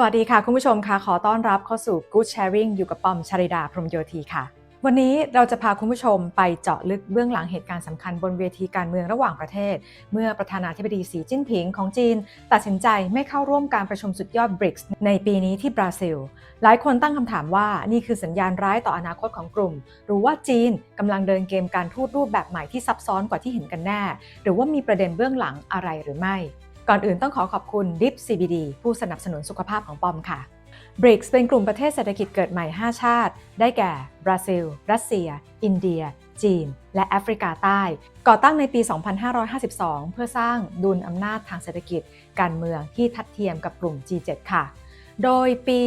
สวัสดีค่ะ คุณผู้ชมค่ะ ขอต้อนรับเข้าสู่ Good Sharing อยู่กับปอมชริดาพรมโยธีค่ะ วันนี้เราจะพาคุณผู้ชมไปเจาะลึกเบื้องหลังเหตุการณ์สำคัญบนเวทีการเมืองระหว่างประเทศ เมื่อประธานาธิบดีสีจิ้นผิงของจีน ตัดสินใจไม่เข้าร่วมการประชุมสุดยอด BRICS ในปีนี้ที่บราซิล หลายคนตั้งคำถามว่านี่คือสัญญาณร้ายต่ออนาคตของกลุ่ม หรือว่าจีนกำลังเดินเกมการทูตรูปแบบใหม่ที่ซับซ้อนกว่าที่เห็นกันแน่ หรือว่ามีประเด็นเบื้องหลังอะไรหรือไม่ ก่อนอื่นต้องขอขอบคุณ DIP CBD ผู้สนับสนุนสุขภาพของปอมค่ะ BRICS เป็นกลุ่มประเทศเศรษฐกิจเกิดใหม่ 5 ชาติ ได้แก่ บราซิล รัสเซีย อินเดีย จีน และแอฟริกาใต้ ก่อตั้งในปี 2552 เพื่อสร้างดุลอำนาจทางเศรษฐกิจ การเมืองที่ทัดเทียมกับกลุ่ม G7 ค่ะ โดยปี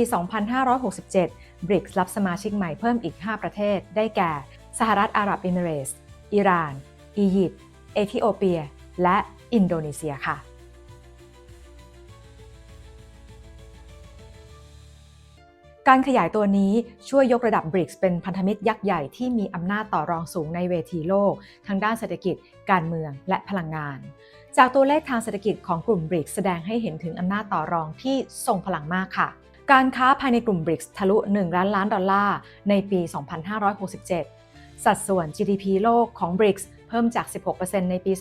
2567 BRICS รับสมาชิกใหม่เพิ่มอีก 5 ประเทศ ได้แก่ สหรัฐอาหรับเอมิเรตส์ อิหร่าน อียิปต์ เอธิโอเปีย และอินโดนีเซียค่ะ การขยายตัวนี้ช่วยยกระดับ BRICS เป็นพันธมิตรยักษ์ใหญ่ที่มีอำนาจต่อรองสูงในเวทีโลก ทั้งด้านเศรษฐกิจ การเมืองและพลังงาน จากตัวเลขทางเศรษฐกิจของกลุ่ม BRICS แสดงให้เห็นถึงอำนาจต่อรองที่ทรงพลังมากค่ะ การค้าภายในกลุ่ม BRICS ทะลุ 1 ล้านล้านดอลลาร์ในปี 2567 สัดส่วน GDP โลกของ BRICS เพิ่มจาก 16%ในปี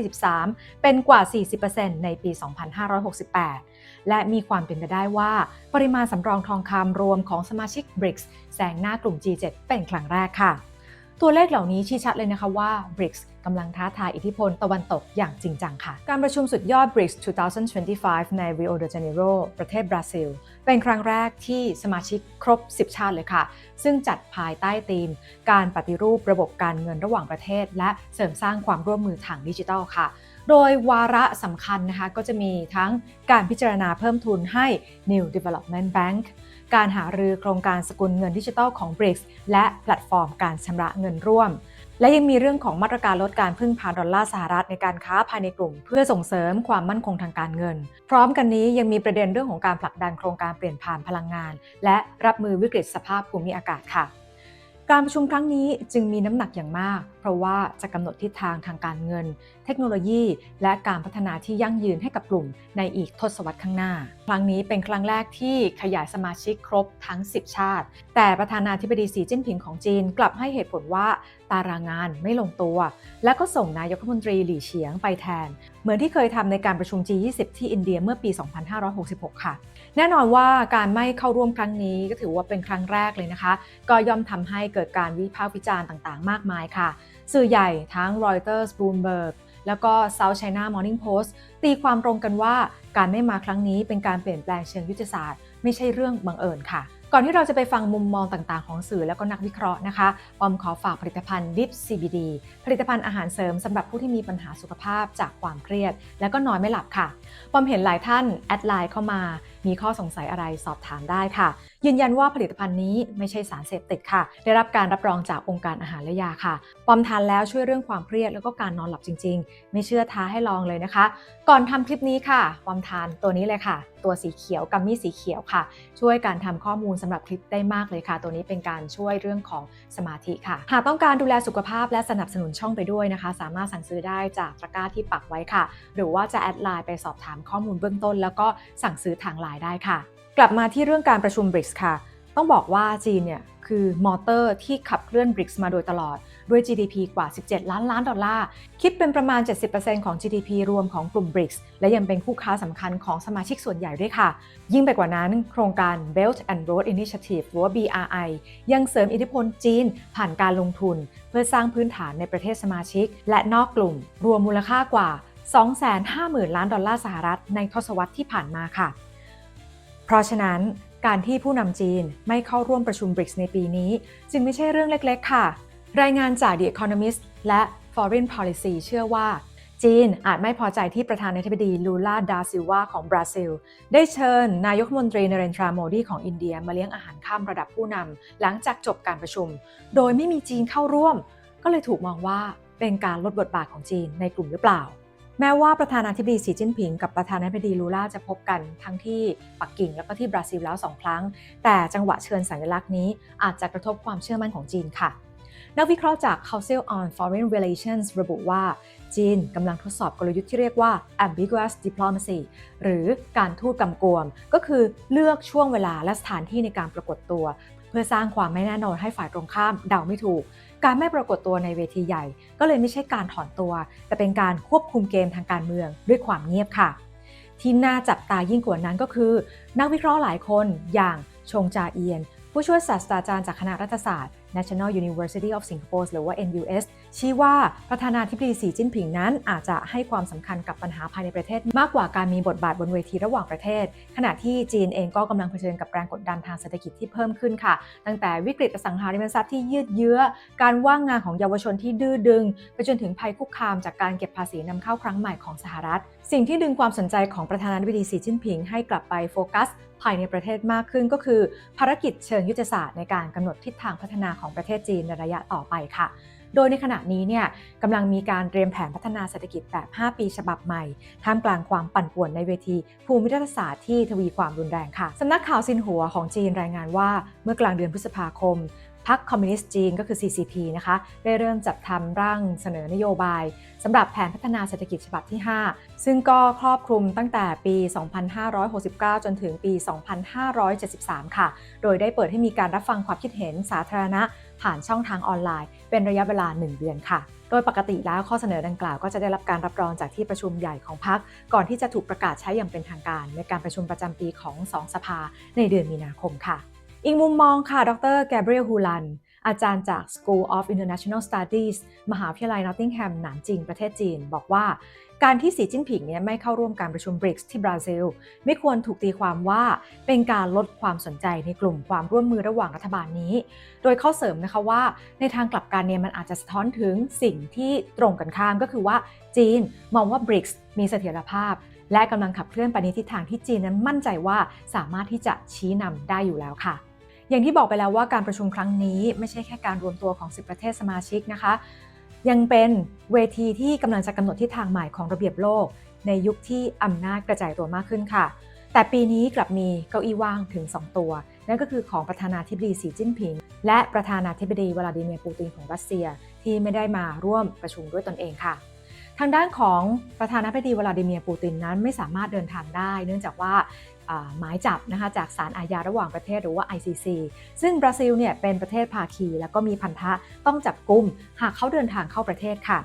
2543 เป็นกว่า 40%ในปี 2568 และมีความเป็นไปได้ว่า ปริมาณสำรองทองคำรวมของสมาชิก BRICS แซงหน้ากลุ่ม G7 เป็นครั้งแรกค่ะ ตัวเลขเหล่านี้ชี้ชัดเลยนะคะว่า BRICS กำลังท้าทายอิทธิพลตะวันตกอย่างจริงจังค่ะ การประชุมสุดยอด BRICS 2025 ใน Rio de Janeiro ประเทศบราซิล เป็นครั้งแรกที่สมาชิกครบ 10 ชาติเลยค่ะ ซึ่งจัดภายใต้ธีม การปฏิรูประบบการเงินระหว่างประเทศ และเสริมสร้างความร่วมมือทางดิจิทัลค่ะ โดยวาระสำคัญนะคะก็จะมีทั้งการพิจารณาเพิ่มทุนให้ New Development Bank การหารือโครงการสกุลเงินดิจิทัลของ BRICS และแพลตฟอร์มการชำระเงินร่วม และยังมีเรื่องของมาตรการลดการพึ่งพาดอลลาร์สหรัฐในการค้าภายในกลุ่ม เพื่อส่งเสริมความมั่นคงทางการเงิน พร้อมกันนี้ยังมีประเด็นเรื่องของการผลักดันโครงการเปลี่ยนผ่านพลังงาน และรับมือวิกฤตสภาพภูมิอากาศค่ะ การประชุมครั้งนี้จึงมีน้ำหนักอย่างมาก เพราะว่าจะกำหนดทิศทางทางการเงิน เทคโนโลยี และการพัฒนาที่ยั่งยืนให้กับกลุ่มในอีกทศวรรษข้างหน้า ครั้งนี้เป็นครั้งแรกที่ขยายสมาชิกครบทั้ง 10 ชาติ แต่ประธานาธิบดีสีจิ้นผิงของจีนกลับให้เหตุผลว่าตารางงานไม่ลงตัว และก็ส่งนายกรัฐมนตรีหลี่เฉียงไปแทน เหมือนที่เคยทำในการประชุม G20 ที่อินเดียเมื่อปี 2566 ค่ะ แน่นอนว่าการไม่เข้าร่วมครั้งนี้ก็ถือว่าเป็นครั้งแรกเลยนะคะ ก็ย่อมทำให้เกิดการวิพากษ์วิจารณ์ต่างๆ มากมายค่ะ สื่อใหญ่ทั้ง Reuters Bloomberg แล้วก็ South China Morning Post ตีความตรงกันว่าการไม่มาครั้งนี้เป็นการเปลี่ยนแปลงเชิงยุทธศาสตร์ ไม่ใช่เรื่องบังเอิญค่ะ ก่อนที่เราจะไปฟังมุมมองต่างๆ ของสื่อแล้วก็นักวิเคราะห์นะคะปอมขอฝากผลิตภัณฑ์ DIP CBD ผลิตภัณฑ์อาหารเสริมสำหรับผู้ที่มีปัญหาสุขภาพจากความเครียด และก็นอนไม่หลับค่ะปอมเห็นหลายท่านแอดไลน์เข้ามา มีข้อสงสัยอะไรสอบถามได้ค่ะ ยืนยันว่าผลิตภัณฑ์นี้ไม่ใช่สารเสพติดค่ะ ได้รับการรับรองจากองค์การอาหารและยาค่ะ ปอมทานแล้วช่วยเรื่องความเครียดแล้วก็การนอนหลับจริง ๆ ไม่เชื่อท้าให้ลองเลยนะคะ ก่อนทำคลิปนี้ค่ะ ปอมทานตัวนี้เลยค่ะ ตัวสีเขียวกัมมี่สีเขียวค่ะ ช่วยการทำข้อมูลสำหรับคลิปได้มากเลยค่ะ ตัวนี้เป็นการช่วยเรื่องของสมาธิค่ะ หากต้องการดูแลสุขภาพและสนับสนุนช่องไปด้วยนะคะ สามารถสั่งซื้อได้จากตะกร้าที่ปักไว้ค่ะ หรือว่าจะแอดไลน์ไปสอบถามข้อมูลเบื้องต้น แล้วก็สั่งซื้อทางไลน์ได้ค่ะ กลับมาที่เรื่องการประชุม BRICS ค่ะ ต้องบอกว่าจีนเนี่ยคือมอเตอร์ที่ขับเคลื่อน BRICS มาโดยตลอด ด้วย GDP กว่า 17 ล้านล้านดอลลาร์ คิดเป็นประมาณ 70%ของ GDP รวมของกลุ่ม BRICS และยังเป็นคู่ค้าสำคัญของสมาชิกส่วนใหญ่ด้วยค่ะ ยิ่งไปกว่านั้น โครงการ Belt and Road Initiative หรือว่า BRI ยังเสริมอิทธิพลจีนผ่านการลงทุน เพื่อสร้างพื้นฐานในประเทศสมาชิก และนอกกลุ่ม รวมมูลค่ากว่า 250,000 ล้านดอลลาร์สหรัฐในทศวรรษที่ผ่านมาค่ะ เพราะฉะนั้นการที่ผู้นำจีนไม่เข้าร่วมประชุม BRICS ในปีนี้ จึงไม่ใช่เรื่องเล็กๆ ค่ะ รายงานจาก The Economist และ Foreign Policy เชื่อว่า จีนอาจไม่พอใจที่ประธานาธิบดีลูลาดาซิลวาของบราซิล ได้เชิญนายกมนตรีนเรนทราโมดีของอินเดียมาเลี้ยงอาหารข้ามระดับผู้นำหลังจากจบการประชุม โดยไม่มีจีนเข้าร่วม ก็เลยถูกมองว่าเป็นการลดบทบาทของจีนในกลุ่มหรือเปล่า แม้ว่าประธานาธิบดีสีจิ้นผิงกับประธานาธิบดีลูล่าจะพบกันทั้งที่ปักกิ่งแล้วก็ที่บราซิลแล้วสองครั้ง แต่จังหวะเชิญสัญลักษณ์นี้อาจจะกระทบความเชื่อมั่นของจีนค่ะ นักวิเคราะห์จาก Council on Foreign Relations ระบุว่า จีนกำลังทดสอบกลยุทธ์ที่เรียกว่า ambiguous diplomacy หรือการทูตกำกวม ก็คือเลือกช่วงเวลาและสถานที่ในการปรากฏตัว เพื่อสร้างความไม่แน่นอนให้ฝ่ายตรงข้ามเดาไม่ถูก การไม่ปรากฏตัวในเวทีใหญ่ ก็เลยไม่ใช่การถอนตัว แต่เป็นการควบคุมเกมทางการเมืองด้วยความเงียบค่ะ ที่น่าจับตายิ่งกว่านั้นก็คือ นักวิเคราะห์หลายคนอย่างชงจาเอียน ผู้ช่วยศาสตราจารย์จากคณะรัฐศาสตร์ National University of Singapore หรือว่า NUS ชี้ว่าประธานาธิบดีสีจิ้นผิงนั้นอาจจะให้ความสำคัญกับปัญหาภายในประเทศ มากกว่าการมีบทบาทบนเวทีระหว่างประเทศ ขณะที่จีนเองก็กำลังเผชิญกับแรงกดดันทางเศรษฐกิจที่เพิ่มขึ้นค่ะ ตั้งแต่วิกฤตอสังหาริมทรัพย์ที่ยืดเยื้อ การว่างงานของเยาวชนที่ดื้อดึง ไปจนถึงภัยคุกคามจากการเก็บภาษีนำเข้าครั้งใหม่ของสหรัฐ สิ่งที่ดึงความสนใจของประธานาธิบดีสีจิ้นผิง ให้กลับไปโฟกัสภายในประเทศมากขึ้นก็คือ ภารกิจเชิงยุทธศาสตร์ในการกำหนดทิศทางพัฒนาของประเทศจีนในระยะต่อไปค่ะ โดยในขณะนี้เนี่ยกำลังมีการเตรียมแผนพัฒนาเศรษฐกิจแบบ 5 ปีฉบับใหม่ ท่ามกลางความปั่นป่วนในเวทีภูมิรัฐศาสตร์ที่ทวีความรุนแรงค่ะสำนักข่าวซินหัวของจีนรายงานว่าเมื่อกลางเดือนพฤษภาคมพรรคคอมมิวนิสต์จีนก็คือ CCP นะคะ ได้เริ่มจัดทำร่างเสนอนโยบายสำหรับแผนพัฒนาเศรษฐกิจฉบับที่ 5 ซึ่งก็ครอบคลุมตั้งแต่ปี 2569 จนถึงปี 2573 ค่ะ โดยได้เปิดให้มีการรับฟังความคิดเห็นสาธารณะ ผ่านช่องทางออนไลน์ เป็นระยะเวลา 1 เดือนค่ะ โดยปกติแล้วข้อเสนอดังกล่าวก็จะได้รับการรับรองจากที่ประชุมใหญ่ของพรรคก่อนที่จะถูกประกาศใช้อย่างเป็นทางการ ในการประชุมประจำปีของ 2 สภาในเดือนมีนาคมค่ะ อีกมุมมองค่ะ ดรแกเบรียลฮูลัน อาจารย์จาก School of International Studies มหาวิทยาลัยนอตติงแฮมหนานจิงประเทศจีน บอกว่าการที่สีจิ้นผิงเนี่ยไม่เข้าร่วมการประชุม BRICS ที่บราซิล ไม่ควรถูกตีความว่าเป็นการลดความสนใจในกลุ่มความร่วมมือระหว่างรัฐบาลนี้ โดยเข้าเสริมนะคะว่า ในทางกลับกันเนี่ยมันอาจจะสะท้อนถึงสิ่งที่ตรงกันข้ามก็คือว่าจีนมองว่า BRICS มีเสถียรภาพ และกำลังขับเคลื่อนไปในทิศทางที่จีนนั้นมั่นใจว่าสามารถที่จะชี้นำได้อยู่แล้วค่ะ อย่างที่บอกไปแล้วว่าการประชุมครั้งนี้ไม่ใช่แค่การรวมตัวของ 10 ประเทศสมาชิกนะคะ ยังเป็นเวทีที่กำลังจะกำหนดทิศทางใหม่ของระเบียบโลก ในยุคที่อำนาจกระจายตัวมากขึ้นค่ะ แต่ปีนี้กลับมีเก้าอี้ว่างถึง 2 ตัว นั่นก็คือของประธานาธิบดีสีจิ้นผิง และประธานาธิบดีวลาดิเมียร์ปูตินของรัสเซีย ที่ไม่ได้มาร่วมประชุมด้วยตนเองค่ะ ทางด้านของประธานาธิบดีวลาดิเมียร์ปูตินนั้นไม่สามารถเดินทางได้ เนื่องจากว่าหมายจับนะคะจากศาลอาญาระหว่างประเทศหรือว่า ICC ซึ่งบราซิลเนี่ยเป็นประเทศภาคี แล้วก็มีพันธะต้องจับกุมหากเขาเดินทางเข้าประเทศค่ะ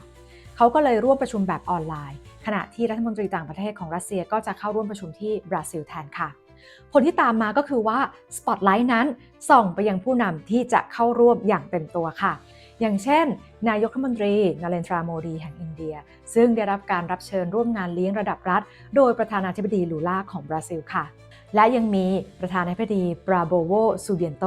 เขาก็เลยร่วมประชุมแบบออนไลน์ ขณะที่รัฐมนตรีต่างประเทศของรัสเซียก็จะเข้าร่วมประชุมที่บราซิลแทนค่ะ ผลที่ตามมาก็คือว่าสปอตไลท์นั้นส่องไปยังผู้นำที่จะเข้าร่วมอย่างเต็มตัวค่ะ อย่างเช่น นายกรัฐมนตรีนาเรนทราโมดีแห่งอินเดีย ซึ่งได้รับการรับเชิญร่วมงานเลี้ยงระดับรัฐ โดยประธานาธิบดีลูล่าของบราซิลค่ะ และยังมีประธานาธิบดีบราโบโวซูเบียนโต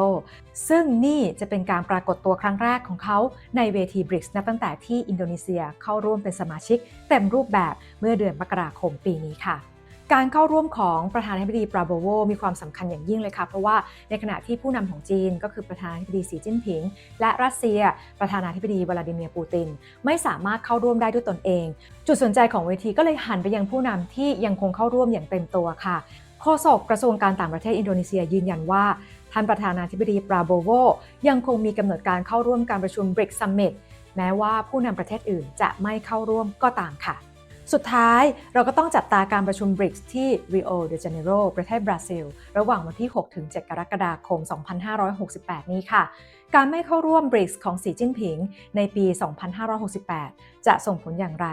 ซึ่งนี่จะเป็นการปรากฏตัวครั้งแรกของเขาในเวทีบริกส์นับตั้งแต่ที่อินโดนีเซียเข้าร่วมเป็นสมาชิกเต็มรูปแบบเมื่อเดือนมกราคมปีนี้ค่ะ การเข้าร่วมของประธานาธิบดีปราโบโวมีความสำคัญอย่างยิ่งเลยค่ะเพราะว่าในขณะที่ผู้นำของจีน ก็คือประธานาธิบดีสีจิ้นผิง และรัสเซีย ประธานาธิบดีวลาดิเมียร์ปูติน ไม่สามารถเข้าร่วมได้ด้วยตนเอง จุดสนใจของเวทีก็เลยหันไปยังผู้นำที่ยังคงเข้าร่วมอย่างเต็มตัวค่ะโฆษกกระทรวงการต่างประเทศอินโดนีเซียยืนยันว่า ท่านประธานาธิบดีปราโบโวยังคงมีกำหนดการเข้าร่วมการประชุม BRICS Summit แม้ว่าผู้นำประเทศอื่นจะไม่เข้าร่วมก็ตามค่ะ สุดท้ายเราก็ต้องจับตาการประชุม BRICS ที่ Rio de Janeiro ประเทศบราซิล ระหว่างวันที่ 6-7 กรกฎาคม 2568 นี้ค่ะ การไม่เข้าร่วม BRICS ของสีจิ้นผิง ในปี 2568 จะส่งผลอย่างไร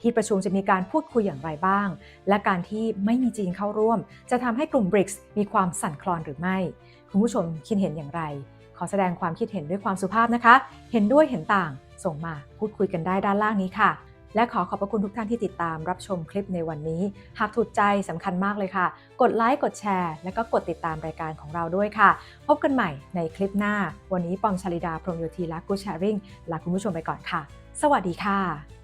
ที่ประชุมจะมีการพูดคุยอย่างไรบ้าง และการที่ไม่มีจีนเข้าร่วม จะทำให้กลุ่ม BRICS มีความสั่นคลอนหรือไม่ คุณผู้ชมคิดเห็นอย่างไร ขอแสดงความคิดเห็นด้วยความสุภาพนะคะ เห็นด้วยเห็นต่าง ส่งมาพูดคุยกันได้ด้านล่างนี้ค่ะ และขอขอบพระคุณทุกท่านที่ติดตามรับชมคลิปในวันนี้ หากถูกใจสำคัญมากเลยค่ะ กดไลค์ กดแชร์ และก็กดติดตามรายการของเราด้วยค่ะ พบกันใหม่ในคลิปหน้า วันนี้ปอมชลิดา พรหมโยธีและกูแชริงลาคุณผู้ชมไปก่อนค่ะ สวัสดีค่ะ